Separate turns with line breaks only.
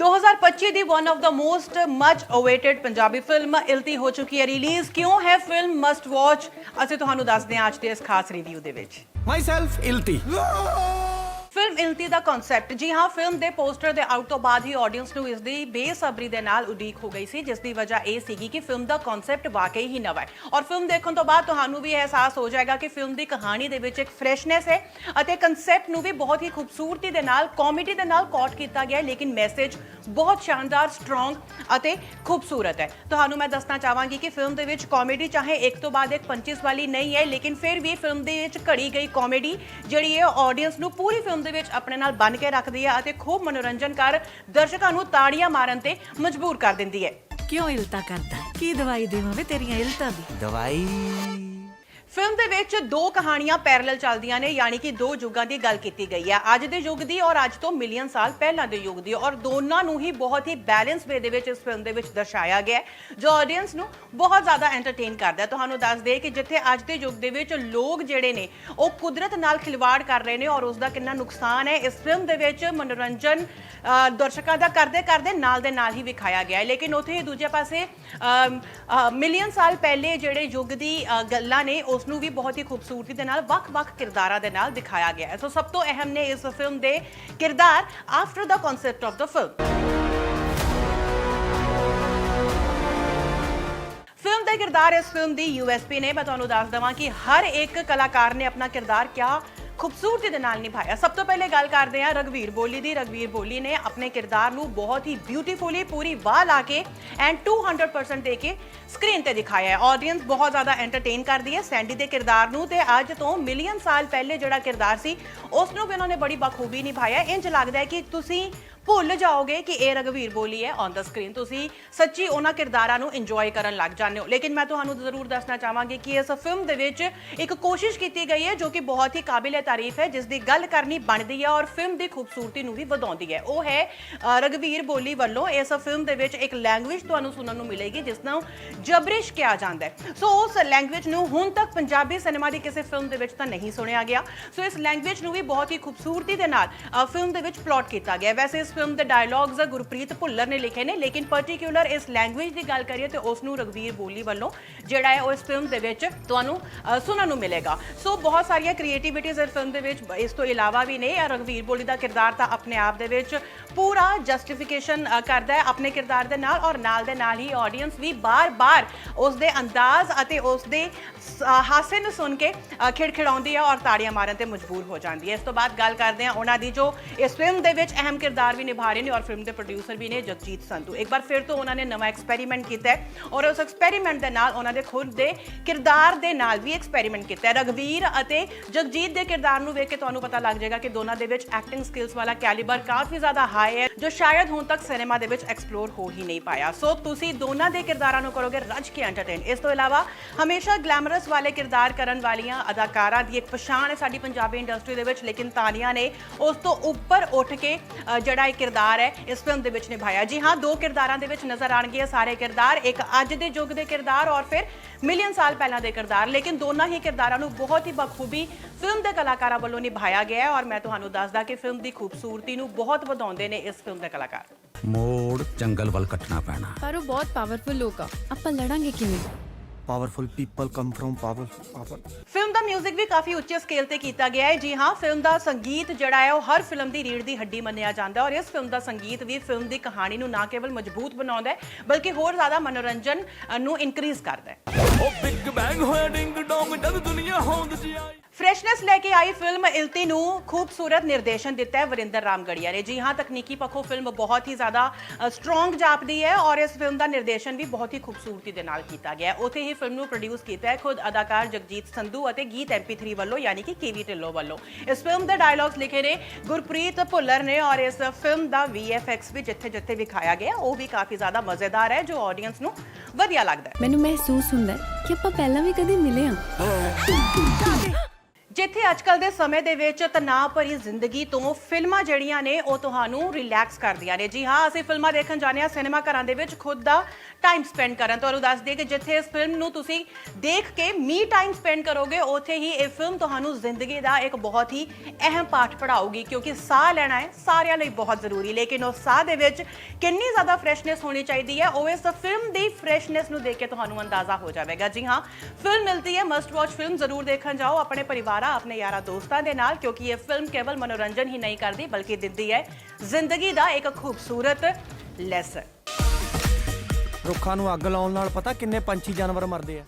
2025 the one of the most much awaited Punjabi film Ilti ਹੋ ਚੁੱਕੀ ਹੈ। Release ਕਿਉਂ ਹੈ ਫਿਲਮ ਮਸਟ ਵਾਚ ਅਸੀਂ ਤੁਹਾਨੂੰ ਦੱਸਦੇ ਹਾਂ ਅੱਜ ਦੇ ਇਸ ਖਾਸ ਰਿਵਿਊ ਦੇ ਵਿੱਚ।
Myself, ਇਲਤੀ।
ਫਿਲਮ ਇਲਤੀ ਦਾ ਕਨਸੈਪਟ ਜੀ ਹਾਂ, ਫਿਲਮ ਦੇ ਪੋਸਟਰ ਦੇ ਆਊਟ ਤੋਂ ਬਾਅਦ ਹੀ ਆਡੀਅנס ਨੂੰ ਇਸ ਦੀ ਬੇਸਬਰੀ ਦੇ ਨਾਲ ਉਡੀਕ ਹੋ ਗਈ ਸੀ, ਜਿਸ ਦੀ ਵਜ੍ਹਾ ਇਹ ਸੀਗੀ ਕਿ ਫਿਲਮ ਦਾ ਕਨਸੈਪਟ ਵਾਕਈ ਹੀ ਨਵਾਂ ਹੈ। ਔਰ ਫਿਲਮ ਦੇਖਣ ਤੋਂ ਬਾਅਦ ਤੁਹਾਨੂੰ ਵੀ ਅਹਿਸਾਸ ਹੋ ਜਾਏਗਾ ਕਿ ਫਿਲਮ ਦੀ ਕਹਾਣੀ ਦੇ ਵਿੱਚ ਇੱਕ ਫਰੈਸ਼ਨੈਸ ਹੈ ਅਤੇ ਕਨਸੈਪਟ ਨੂੰ ਵੀ ਬਹੁਤ ਹੀ ਖੂਬਸੂਰਤੀ ਦੇ ਨਾਲ ਕਾਮੇਡੀ ਦੇ ਨਾਲ ਕੋਟ ਕੀਤਾ ਗਿਆ ਹੈ, ਲੇਕਿਨ ਮੈਸੇਜ ਬਹੁਤ ਸ਼ਾਨਦਾਰ ਸਟਰੋਂਗ ਅਤੇ ਖੂਬਸੂਰਤ ਹੈ। ਤੁਹਾਨੂੰ ਮੈਂ ਦੱਸਣਾ ਚਾਹਾਂਗੀ ਕਿ ਫਿਲਮ ਦੇ ਵਿੱਚ ਕਾਮੇਡੀ ਚਾਹੇ ਇੱਕ ਤੋਂ ਬਾਅਦ ਇੱਕ 25 ਵਾਲੀ ਨਹੀਂ ਹੈ, ਲੇਕਿਨ ਫਿਰ ਵੀ ਫਿਲਮ ਦੇ ਵਿੱਚ ਘੜੀ ਗਈ ਕਾਮੇਡੀ ਜਿਹੜੀ ਹੈ ਆਡੀਅנס ਨੂੰ ਪੂਰੀ ਫਿਲਮ ਦੇ ਵਿੱਚ ਆਪਣੇ ਨਾਲ ਬੰਨ ਕੇ ਰੱਖਦੀ ਹੈ ਅਤੇ ਖੂਬ ਮਨੋਰੰਜਨ ਕਰ ਦਰਸ਼ਕਾਂ ਨੂੰ ਤਾੜੀਆਂ ਮਾਰਨ ਤੇ ਮਜਬੂਰ ਕਰ ਦਿੰਦੀ ਹੈ
ਕਿਉਂ ਇਲਤਾ ਕਰਦਾ ਹੈ? ਕੀ ਦਵਾਈ ਦੇਵਾਂ ਵੇ ਤੇਰੀਆਂ ਇਲਤਾਂ ਦੀ
ਦਵਾਈ
ਫਿਲਮ ਦੇ ਵਿੱਚ ਦੋ ਕਹਾਣੀਆਂ ਪੈਰਲਲ ਚੱਲਦੀਆਂ ਨੇ, ਯਾਨੀ ਕਿ ਦੋ ਯੁੱਗਾਂ ਦੀ ਗੱਲ ਕੀਤੀ ਗਈ ਹੈ। ਅੱਜ ਦੇ ਯੁੱਗ ਦੀ ਔਰ ਅੱਜ ਤੋਂ ਮਿਲੀਅਨ ਸਾਲ ਪਹਿਲਾਂ ਦੇ ਯੁੱਗ ਦੀ, ਔਰ ਦੋਨਾਂ ਨੂੰ ਹੀ ਬਹੁਤ ਹੀ ਬੈਲੈਂਸ ਵੇ ਦੇ ਵਿੱਚ ਇਸ ਫਿਲਮ ਦੇ ਵਿੱਚ ਦਰਸਾਇਆ ਗਿਆ ਜੋ ਆਡੀਅנס ਨੂੰ ਬਹੁਤ ਜ਼ਿਆਦਾ ਐਂਟਰਟੇਨ ਕਰਦਾ ਹੈ। ਤੁਹਾਨੂੰ ਦੱਸ ਦੇ ਕਿ ਜਿੱਥੇ ਅੱਜ ਦੇ ਯੁੱਗ ਦੇ ਵਿੱਚ ਲੋਕ ਜਿਹੜੇ ਨੇ, ਉਹ ਕੁਦਰਤ ਨਾਲ ਖਿਲਵਾੜ ਕਰ ਰਹੇ ਨੇ, ਔਰ ਉਸ ਦਾ ਕਿੰਨਾ ਨੁਕਸਾਨ ਹੈ, ਇਸ ਫਿਲਮ ਦੇ ਵਿੱਚ ਮਨੋਰੰਜਨ ਦਰਸ਼ਕਾਂ ਦਾ ਕਰਦੇ ਕਰਦੇ ਨਾਲ ਦੇ ਨਾਲ ਹੀ ਵਿਖਾਇਆ ਗਿਆ ਹੈ। ਲੇਕਿਨ ਉਥੇ ਹੀ ਦੂਜੇ ਪਾਸੇ ਮਿਲੀਅਨ ਸਾਲ ਪਹਿਲੇ ਜਿਹੜੇ ਯੁੱਗ ਦੀ ਗੱਲਾਂ ਨੇ ਉਸ ਨੂੰ ਵੀ ਬਹੁਤ ਹੀ ਖੂਬਸੂਰਤੀ ਦੇ ਨਾਲ, ਵੱਖ-ਵੱਖ ਕਿਰਦਾਰਾਂ ਦੇ ਨਾਲ ਦਿਖਾਇਆ ਗਿਆ ਹੈ। ਸੋ ਸਭ ਤੋਂ ਅਹਿਮ ਨੇ ਇਸ ਫਿਲਮ ਦੇ ਕਿਰਦਾਰ after the concept of the film film ਦਾ ਕਿਰਦਾਰ ਇਸ ਫਿਲਮ ਦੀ ਯੂਐਸਪੀ ਨੇ। ਮੈਂ ਤੁਹਾਨੂੰ ਦੱਸ ਦਵਾਂ ਕਿ ਹਰ ਇੱਕ ਕਲਾਕਾਰ ਨੇ ਆਪਣਾ ਕਿਰਦਾਰ ਕਿਆ ਖੂਬਸੂਰਤੀ ਦੇ ਨਾਲ ਨਿਭਾਇਆ। ਸਭ ਤੋਂ ਪਹਿਲੇ ਗੱਲ ਕਰਦੇ ਹਾਂ ਰਗਵੀਰ ਬੋਲੀ ਦੀ। ਰਗਵੀਰ ਬੋਲੀ ਨੇ ਆਪਣੇ ਕਿਰਦਾਰ ਨੂੰ ਬਹੁਤ ਹੀ ਬਿਊਟੀਫੁਲੀ ਪੂਰੀ ਵਾਹ ਲਾ ਕੇ ਐਂਡ 200% ਦੇ ਕੇ ਸਕਰੀਨ ਤੇ ਦਿਖਾਇਆ ਹੈ। ਆਡੀਅנס ਬਹੁਤ ਜ਼ਿਆਦਾ ਐਂਟਰਟੇਨ ਕਰਦੀ ਹੈ ਸੈਂਡੀ ਦੇ ਕਿਰਦਾਰ ਨੂੰ ਤੇ ਅੱਜ ਤੋਂ ਮਿਲੀਅਨ ਸਾਲ ਪਹਿਲੇ ਜਿਹੜਾ ਕਿਰਦਾਰ ਸੀ, ਉਸ ਨੂੰ ਵੀ ਉਹਨਾਂ ਨੇ ਬੜੀ ਬਖੂਬੀ ਨਿਭਾਇਆ। ਇੰਜ ਲੱਗਦਾ ਹੈ ਕਿ ਤੁਸੀਂ ਭੁੱਲ ਜਾਓਗੇ ਕਿ ਇਹ ਰਗਵੀਰ ਬੋਲੀ ਹੈ ਔਨ ਦਾ ਸਕਰੀਨ ਤੁਸੀਂ ਸੱਚੀ ਉਹਨਾਂ ਕਿਰਦਾਰਾਂ ਨੂੰ ਇੰਜੋਏ ਕਰਨ ਲੱਗ ਜਾਂਦੇ ਹੋ। ਲੇਕਿਨ ਮੈਂ ਤੁਹਾਨੂੰ ਜ਼ਰੂਰ ਦੱਸਣਾ ਚਾਹਾਂਗੀ ਕਿ ਇਸ ਫਿਲਮ ਦੇ ਵਿੱਚ ਇੱਕ ਕੋਸ਼ਿਸ਼ ਕੀਤੀ ਗਈ ਹੈ ਜੋ ਕਿ ਬਹੁਤ ਹੀ ਕਾਬਿਲ ਤਾਰੀਫ ਹੈ ਜਿਸ ਦੀ ਗੱਲ ਕਰਨੀ ਬਣਦੀ ਹੈ ਔਰ ਫਿਲਮ ਦੀ ਖੂਬਸੂਰਤੀ ਨੂੰ ਵੀ ਵਧਾਉਂਦੀ ਹੈ। ਉਹ ਹੈ ਅ, ਰਗਵੀਰ ਬੋਲੀ ਵੱਲੋਂ ਇਸ ਫਿਲਮ ਦੇ ਵਿੱਚ ਇੱਕ ਲੈਂਗੁਏਜ ਤੁਹਾਨੂੰ ਸੁਣਨ ਨੂੰ ਮਿਲੇਗੀ ਜਿਸ ਨੂੰ ਜਬਰਿਸ਼ ਕਿਹਾ ਜਾਂਦਾ ਹੈ। ਸੋ ਉਸ ਲੈਂਗੁਏਜ ਨੂੰ ਹੁਣ ਤੱਕ ਪੰਜਾਬੀ ਸਿਨੇਮਾ ਦੀ ਕਿਸੇ ਫਿਲਮ ਦੇ ਵਿੱਚ ਤਾਂ ਨਹੀਂ ਸੁਣਿਆ ਗਿਆ। ਸੋ ਇਸ ਲੈਂਗੁਏਜ ਨੂੰ ਵੀ ਬਹੁਤ ਹੀ ਖੂਬਸੂਰਤੀ ਦੇ ਨਾਲ ਫਿਲਮ ਦੇ ਵਿੱਚ ਪਲਾਟ ਕੀਤਾ ਗਿਆ। ਵੈਸੇ ਇਸ ਫਿਲਮ ਦੇ ਡਾਇਲੌਗਸ ਗੁਰਪ੍ਰੀਤ ਭੁੱਲਰ ਨੇ ਲਿਖੇ ਨੇ, ਲੇਕਿਨ ਪਾਰਟਿਕੂਲਰ ਇਸ ਲੈਂਗੁਏਜ ਦੀ ਗੱਲ ਕਰੀਏ ਤੇ ਉਸ ਨੂੰ ਰਗਵੀਰ ਬੋਲੀ ਵੱਲੋਂ ਜਿਹੜਾ ਹੈ ਉਹ ਇਸ ਫਿਲਮ ਦੇ ਵਿੱਚ ਤੁਹਾਨੂੰ ਸੁਣਨ ਨੂੰ ਮਿਲੇਗਾ। ਸੋ ਬਹੁਤ ਸਾਰੀਆਂ ਕ੍ਰੀਏਟੀਵਿਟੀਜ਼ ਇਸ ਫਿਲਮ ਦੇ ਵਿੱਚ, ਇਸ ਤੋਂ ਇਲਾਵਾ ਵੀ ਨੇ। ਇਹ ਰਗਵੀਰ ਬੋਲੀ ਦਾ ਕਿਰਦਾਰ ਤਾਂ ਆਪਣੇ ਆਪ ਦੇ ਵਿੱਚ ਪੂਰਾ ਜਸਟੀਫਿਕੇਸ਼ਨ ਕਰਦਾ ਹੈ ਆਪਣੇ ਕਿਰਦਾਰ ਦੇ ਨਾਲ ਔਰ ਨਾਲ ਦੇ ਨਾਲ ਹੀ ਆਡੀਅנס ਵੀ ਬਾਰ-ਬਾਰ ਉਸ ਦੇ ਅੰਦਾਜ਼ ਅਤੇ ਉਸ ਦੇ ਹਾਸੇ ਨੂੰ ਸੁਣ ਕੇ ਖਿੜਖਿੜਾਉਂਦੀ ਹੈ ਔਰ ਤਾੜੀਆਂ ਮਾਰਨ ਤੇ ਮਜਬੂਰ ਹੋ ਜਾਂਦੀ ਹੈ। ਇਸ ਤੋਂ ਬਾਅਦ ਗੱਲ ਕਰਦੇ ਹਾਂ ਉਹਨਾਂ ਦੀ ਜੋ ਇਸ ਫਿਲਮ ਦੇ ਵਿੱਚ ਅਹਿਮ ਕਿਰਦਾਰ ਵੀ ਨਿਭਾ ਰਹੇ ਨੇ ਔਰ ਫਿਲਮ ਦੇ ਪ੍ਰੋਡਿਊਸਰ ਵੀ ਨੇ ਜਗਜੀਤ ਸੰਧੂ। ਇੱਕ ਵਾਰ ਫਿਰ ਤੋਂ ਉਹਨਾਂ ਨੇ ਨਵਾਂ ਐਕਸਪੈਰੀਮੈਂਟ ਕੀਤਾ ਹੈ ਔਰ ਉਸ ਐਕਸਪੈਰੀਮੈਂਟ ਦੇ ਨਾਲ ਉਹਨਾਂ ਦੇ ਖੁਦ ਦੇ ਕਿਰਦਾਰ ਦੇ ਨਾਲ ਵੀ ਐਕਸਪੈਰੀਮੈਂਟ ਕੀਤਾ ਹੈ। ਰਗਵੀਰ ਅਤੇ ਜਗਜੀਤ ਦੇ ਕਿਰਦਾਰ ਨੂੰ ਵੇਖ ਕੇ ਤੁਹਾਨੂੰ ਪਤਾ ਲੱਗ ਜਾਏਗਾ ਕਿ ਦੋਨਾਂ ਦੇ ਵਿੱਚ ਐਕਟਿੰਗ ਸਕਿੱਲਸ ਵਾਲਾ ਕੈਲੀਬਰ ਕਾਫੀ ਜ਼ਿਆਦਾ ਹਾਈ ਹੈ, ਜੋ ਸ਼ਾਇਦ ਹੁਣ ਤੱਕ ਸਿਨੇਮਾ ਦੇ ਵਿੱਚ ਐਕਸਪਲੋਰ ਹੋ ਹੀ ਨਹੀਂ ਪਾਇਆ। ਸੋ ਤੁਸੀਂ ਦੋਨਾਂ ਦੇ ਕਿਰਦਾਰਾਂ ਨੂੰ ਕਰੋਗੇ ਰੱਜ ਕੇ ਐਂਟਰਟੇਨ ਇਸ ਤੋਂ ਇਲਾਵਾ ਹਮੇਸ਼ਾ ਗਲੈਮਰਸ ਵਾਲੇ ਕਿਰਦਾਰ ਕਰਨ ਵਾਲੀਆਂ ਅਦਾਕਾਰਾਂ ਦੀ ਇੱਕ ਪਛਾਣ ਹੈ ਸਾਡੀ ਪੰਜਾਬੀ ਇੰਡਸਟਰੀ ਦੇ ਵਿੱਚ, ਲੇਕਿਨ ਤਾਨੀਆਂ ਨੇ ਉਸ ਤੋਂ ਉੱਪਰ ਉੱਠ ਕੇ ਜਿਹੜਾ ਇਹ ਕਿਰਦਾਰ ਹੈ ਇਸ ਫਿਲਮ ਦੇ ਵਿੱਚ ਨਿਭਾਇਆ। ਜੀ ਹਾਂ ਦੋ ਕਿਰਦਾਰਾਂ ਦੇ ਵਿੱਚ ਨਜ਼ਰ ਆਣਗੇ ਸਾਰੇ ਕਿਰਦਾਰ। ਇੱਕ ਅੱਜ ਦੇ ਯੁੱਗ ਦੇ ਕਿਰਦਾਰ ਔਰ ਫਿਰ ਮਿਲੀਅਨ ਸਾਲ ਪਹਿਲਾਂ ਦੇ ਕਿਰਦਾਰ। ਲੇਕਿਨ ਦੋਨਾਂ ਹੀ ਕਿਰਦਾਰਾਂ ਨੂੰ ਬਹੁਤ ਹੀ ਬਖੂਬੀ ਫਿਲਮ ਦੇ ਕਲਾਕਾਰਾਂ ਵੱਲੋਂ ਨਿਭਾਇਆ ਗਿਆ ਹੈ ਔਰ ਮੈਂ ਤੁਹਾਨੂੰ ਦੱਸਦਾ ਕਿ ਫਿਲਮ ਦੀ ਖੂਬਸੂਰਤੀ ਨੂੰ ਬਹੁਤ ਵਧਾਉਂਦੇ ਨੇ ਇਸ ਫਿਲਮ ਦੇ ਕਲਾਕਾਰ।
ਮੋੜ ਜੰਗਲ ਵੱਲ ਕੱਟਣਾ ਪੈਣਾ।
ਪਰ ਉਹ ਬਹੁਤ ਪਾਵਰਫੁਲ ਲੋਕ ਆ। ਆਪਾਂ ਲੜਾਂਗੇ ਕਿਵੇਂ?
Powerful people come from power power.
Film ਦਾ 뮤직 ਵੀ ਕਾਫੀ ਉੱਚੇ ਸਕੇਲ ਤੇ ਕੀਤਾ ਗਿਆ ਹੈ। ਜੀ ਹਾਂ ਫਿਲਮ ਦਾ ਸੰਗੀਤ ਜਿਹੜਾ ਹੈ ਉਹ ਹਰ ਫਿਲਮ ਦੀ ਰੀੜ ਦੀ ਹੱਡੀ ਮੰਨਿਆ ਜਾਂਦਾ ਹੈ ਔਰ ਇਸ ਫਿਲਮ ਦਾ ਸੰਗੀਤ ਵੀ ਫਿਲਮ ਦੀ ਕਹਾਣੀ ਨੂੰ ਨਾ ਕੇਵਲ ਮਜ਼ਬੂਤ ਬਣਾਉਂਦਾ ਹੈ ਬਲਕਿ ਹੋਰ ਜ਼ਿਆਦਾ ਮਨੋਰੰਜਨ ਨੂੰ ਇਨਕਰੀਜ਼ ਕਰਦਾ ਹੈ।
ਉਹ ਬਿਗ ਬੈਂਗ ਹੋਇਆ ਡਿੰਗ ਡੋਂਗ ਜਦ ਦੁਨੀਆ ਹੋਂਦ ਜੀ ਆਈ।
ਫਰੈਸ਼ਨੈਸ ਲੈ ਕੇ ਆਈ ਫਿਲਮ ਇਲਤੀ ਨੂੰ ਖੂਬਸੂਰਤ ਨਿਰਦੇਸ਼ਨ ਦਿੱਤਾ ਹੈ ਵਰਿੰਦਰ ਰਾਮਗੜੀਆ ਨੇ ਜੀ ਹਾਂ ਤਕਨੀਕੀ ਪੱਖੋਂ ਫਿਲਮ ਬਹੁਤ ਹੀ ਜ਼ਿਆਦਾ ਸਟਰੋਂਗ ਜਾਪਦੀ ਹੈ ਔਰ ਇਸ ਫਿਲਮ ਦਾ ਨਿਰਦੇਸ਼ਨ ਵੀ ਬਹੁਤ ਹੀ ਖੂਬਸੂਰਤੀ ਦੇ ਨਾਲ ਕੀਤਾ ਗਿਆ ਹੈ ਉਥੇ ਹੀ ਫਿਲਮ ਨੂੰ ਪ੍ਰੋਡਿਊਸ ਕੀਤਾ ਹੈ ਖੁਦ ਅਦਾਕਾਰ ਜਗਜੀਤ ਸੰਧੂ ਅਤੇ ਗੀਤ MP3 ਵੱਲੋਂ ਯਾਨੀ ਕਿ ਕੇਵੀ ਢਿੱਲੋਂ ਵੱਲੋਂ ਇਸ ਫਿਲਮ ਦੇ ਡਾਇਲੌਗਸ ਲਿਖੇ ਨੇ ਗੁਰਪ੍ਰੀਤ ਭੁੱਲਰ ਨੇ ਔਰ ਇਸ ਫਿਲਮ ਦਾ VFX ਵੀ ਜਿੱਥੇ ਜਿੱਥੇ ਵਿਖਾਇਆ ਗਿਆ ਉਹ ਵੀ ਕਾਫੀ ਜ਼ਿਆਦਾ ਮਜ਼ੇਦਾਰ ਹੈ ਜੋ ਆਡੀਅנס ਨੂੰ ਵਧੀਆ ਲੱਗਦਾ ਹੈ
ਮੈਨੂੰ ਮਹਿਸੂਸ ਹੁੰਦਾ ਹੈ ਕਿ ਆਪਾਂ ਪਹਿਲਾਂ ਵੀ ਕਦੇ ਮਿਲੇ ਆ
ਜਿੱਥੇ ਅੱਜਕੱਲ ਦੇ ਸਮੇਂ ਦੇ ਵਿੱਚ ਤਣਾਅ ਭਰੀ ਜ਼ਿੰਦਗੀ ਤੋਂ ਫਿਲਮਾਂ ਜਿਹੜੀਆਂ ਨੇ, ਉਹ ਤੁਹਾਨੂੰ ਰਿਲੈਕਸ ਕਰਦੀਆਂ ਨੇ। ਜੀ ਹਾਂ, ਅਸੀਂ ਫਿਲਮਾਂ ਦੇਖਣ ਜਾਂਦੇ ਹਾਂ, ਸਿਨੇਮਾ ਘਰਾਂ ਦੇ ਵਿੱਚ ਖੁਦ ਦਾ ਟਾਈਮ ਸਪੈਂਡ ਕਰਨ। ਤੁਹਾਨੂੰ ਦੱਸ ਦਈਏ ਕਿ ਜਿੱਥੇ ਇਸ ਫਿਲਮ ਨੂੰ ਤੁਸੀਂ ਦੇਖ ਕੇ ਮੀ ਟਾਈਮ ਸਪੈਂਡ ਕਰੋਗੇ, ਉੱਥੇ ਹੀ ਇਹ ਫਿਲਮ ਤੁਹਾਨੂੰ ਜ਼ਿੰਦਗੀ ਦਾ ਇੱਕ ਬਹੁਤ ਹੀ ਅਹਿਮ ਪਾਠ ਪੜਾਊਗੀ ਕਿਉਂਕਿ ਸਾਹ ਲੈਣਾ ਹੈ, ਸਾਰਿਆਂ ਲਈ ਬਹੁਤ ਜ਼ਰੂਰੀ। ਲੇਕਿਨ ਉਸ ਸਾਹ ਦੇ ਵਿੱਚ ਕਿੰਨੀ ਜ਼ਿਆਦਾ ਫਰੈਸ਼ਨੈਸ ਹੋਣੀ ਚਾਹੀਦੀ ਹੈ, ਉਹ ਇਸ ਫਿਲਮ ਦੀ ਫਰੈਸ਼ਨੈਸ ਨੂੰ ਦੇਖ ਕੇ ਤੁਹਾਨੂੰ ਅੰਦਾਜ਼ਾ ਹੋ ਜਾਵੇਗਾ। ਜੀ ਹਾਂ ਫਿਲਮ ਮਿਲਦੀ ਹੈ ਮਸਟ ਵਾਚ ਫਿਲਮ ਜ਼ਰੂਰ ਦੇਖਣ ਜਾਓ, ਆਪਣੇ ਪਰਿਵਾਰਾਂ ਆਪਣੇ ਯਾਰਾਂ ਦੋਸਤਾਂ ਦੇ ਨਾਲ, ਕਿਉਂਕਿ ਇਹ ਫਿਲਮ ਕੇਵਲ ਮਨੋਰੰਜਨ ਹੀ ਨਹੀਂ ਕਰਦੀ, ਬਲਕਿ ਦਿੰਦੀ ਹੈ ਜ਼ਿੰਦਗੀ ਦਾ ਇੱਕ ਖੂਬਸੂਰਤ ਲੈਸਨ
ਰੁੱਖਾਂ ਨੂੰ ਅੱਗ ਲਾਉਣ ਨਾਲ ਪਤਾ ਕਿੰਨੇ ਪੰਛੀ ਜਾਨਵਰ ਮਰਦੇ ਆ।